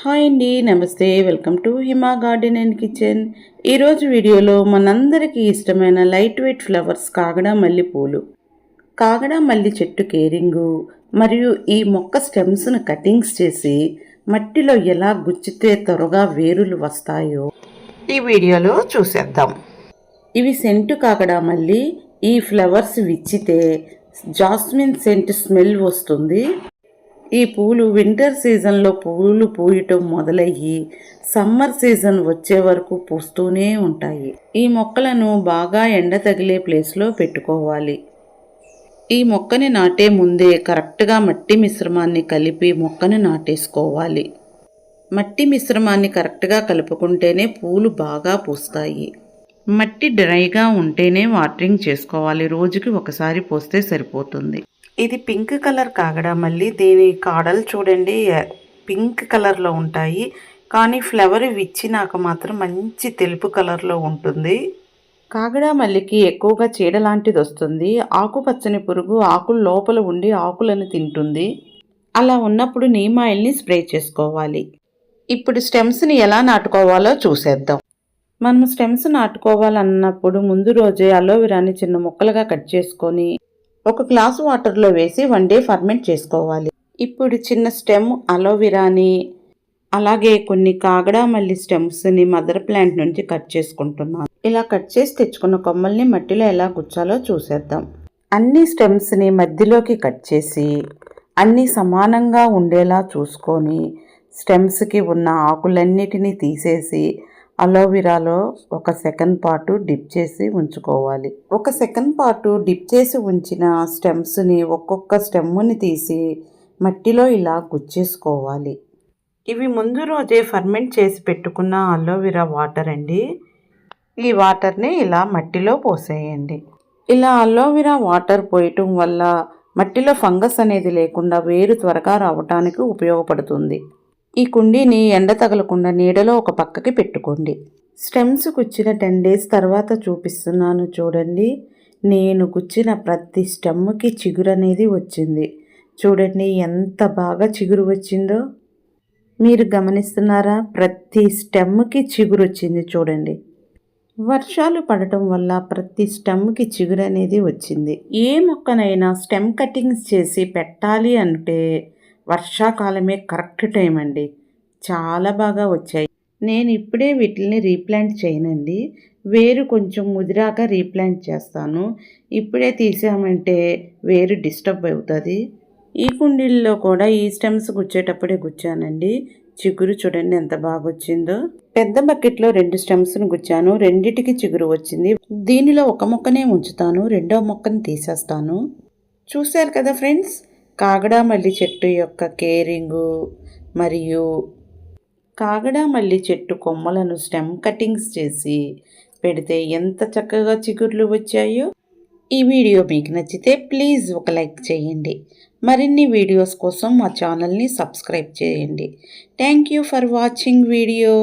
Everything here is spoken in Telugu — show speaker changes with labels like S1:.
S1: హాయ్ అండి నమస్తే welcome to Hima garden and kitchen. ఈరోజు వీడియోలో మనందరికీ ఇష్టమైన లైట్ వెయిట్ ఫ్లవర్స్ కాగడా మల్లి పూలు. కాగడా మల్లి చెట్టు కేరింగు మరియు ఈ మొక్క స్టెమ్స్ను కటింగ్స్ చేసి మట్టిలో ఎలా గుచ్చితే త్వరగా వేరులు వస్తాయో ఈ వీడియోలో చూసేద్దాం. ఇవి సెంటు కాగడా మల్లి. ఈ ఫ్లవర్స్ విచ్చితే జాస్మిన్ సెంట్ స్మెల్ వస్తుంది. ఈ పూలు వింటర్ సీజన్లో పూలు పూయటం మొదలయ్యి సమ్మర్ సీజన్ వచ్చే వరకు పూస్తూనే ఉంటాయి. ఈ మొక్కలను బాగా ఎండ తగిలే ప్లేస్లో పెట్టుకోవాలి. ఈ మొక్కని నాటే ముందే కరెక్ట్గా మట్టి మిశ్రమాన్ని కలిపి మొక్కని నాటేసుకోవాలి. మట్టి మిశ్రమాన్ని కరెక్ట్గా కలుపుకుంటేనే పూలు బాగా పూస్తాయి. మట్టి డ్రైగా ఉంటేనే వాటరింగ్ చేసుకోవాలి. రోజుకి ఒకసారి పోస్తే సరిపోతుంది. ఇది పింక్ కలర్ కాగడా మళ్ళీ? దీని కాడలు చూడండి పింక్ కలర్లో ఉంటాయి. కానీ ఫ్లవర్ విచ్చినాక మాత్రం మంచి తెలుపు కలర్లో ఉంటుంది. కాగడా మల్లికి ఎక్కువగా చీడ లాంటిది వస్తుంది. ఆకుపచ్చని పురుగు ఆకుల లోపల ఉండి ఆకులను తింటుంది. అలా ఉన్నప్పుడు నీమ్ ఆయిల్ని స్ప్రే చేసుకోవాలి. ఇప్పుడు స్టెమ్స్ని ఎలా నాటుకోవాలో చూసేద్దాం. మనం స్టెమ్స్ నాటుకోవాలన్నప్పుడు ముందు రోజే అలోవెరాని చిన్న ముక్కలుగా కట్ చేసుకొని ఒక గ్లాసు వాటర్లో వేసి వన్ డే ఫర్మెంట్ చేసుకోవాలి. ఇప్పుడు చిన్న స్టెమ్ అలోవెరాని అలాగే కొన్ని కాగడా మల్లి స్టెమ్స్ని మదర్ ప్లాంట్ నుంచి కట్ చేసుకుంటున్నాను. ఇలా కట్ చేసి తెచ్చుకున్న కొమ్మల్ని మట్టిలో ఎలా గుచ్చాలో చూసేద్దాం. అన్ని స్టెమ్స్ని మధ్యలోకి కట్ చేసి అన్నీ సమానంగా ఉండేలా చూసుకొని స్టెమ్స్కి ఉన్న ఆకులన్నిటినీ తీసేసి అలోవెరాలో ఒక సెకండ్ పాటు డిప్ చేసి ఉంచుకోవాలి. ఒక సెకండ్ పాటు డిప్ చేసి ఉంచిన స్టెమ్స్ని ఒక్కొక్క స్టెమ్ని తీసి మట్టిలో ఇలా గుచ్చేసుకోవాలి. ఇవి ముందు రోజే ఫర్మెంట్ చేసి పెట్టుకున్న అలోవెరా వాటర్ అండి. ఈ వాటర్ని ఇలా మట్టిలో పోసేయండి. ఇలా అలోవెరా వాటర్ పోయటం వల్ల మట్టిలో ఫంగస్ అనేది లేకుండా వేరు త్వరగా రావటానికి ఉపయోగపడుతుంది. ఈ కుండీని ఎండ తగలకుండా నీడలో ఒక పక్కకి పెట్టుకోండి. స్టెమ్స్ కుచ్చిన టెన్ డేస్ తర్వాత చూపిస్తున్నాను చూడండి. నేను కుచ్చిన ప్రతి స్టెమ్కి చిగురు అనేది వచ్చింది. చూడండి ఎంత బాగా చిగురు వచ్చిందో. మీరు గమనిస్తున్నారా? ప్రతి స్టెమ్కి చిగురు వచ్చింది చూడండి. వర్షాలు పడటం వల్ల ప్రతి స్టెమ్కి చిగురు అనేది వచ్చింది. ఏ మొక్కనైనా స్టెమ్ కటింగ్స్ చేసి పెట్టాలి అంటే వర్షాకాలమే కరెక్ట్ టైం అండి. చాలా బాగా వచ్చాయి. నేను ఇప్పుడే వీటిని రీప్లాంట్ చేయనండి. వేరు కొంచెం ముదిరాక రీప్లాంట్ చేస్తాను. ఇప్పుడే తీసామంటే వేరు డిస్టర్బ్ అవుతుంది. ఈ కుండీల్లో కూడా ఈ స్టెమ్స్ గుచ్చేటప్పుడే గుచ్చానండి. చిగురు చూడండి ఎంత బాగా వచ్చిందో పెద్ద బకెట్లో రెండు స్టెమ్స్ను గుచ్చాను. రెండిటికి చిగురు వచ్చింది. దీనిలో ఒక మొక్కనే ఉంచుతాను. రెండో మొక్కను తీసేస్తాను. చూశారు కదా ఫ్రెండ్స్? కాగడా మల్లి చెట్టు యొక్క కేరింగు మరియు కాగడామల్లి చెట్టు కొమ్మలను స్టెమ్ కటింగ్స్ చేసి పెడితే ఎంత చక్కగా చిగుర్లు వచ్చాయో. ఈ వీడియో మీకు నచ్చితే ప్లీజ్ ఒక లైక్ చేయండి. మరిన్ని వీడియోస్ కోసం మా ఛానల్ని సబ్స్క్రైబ్ చేయండి. Thank you for watching video.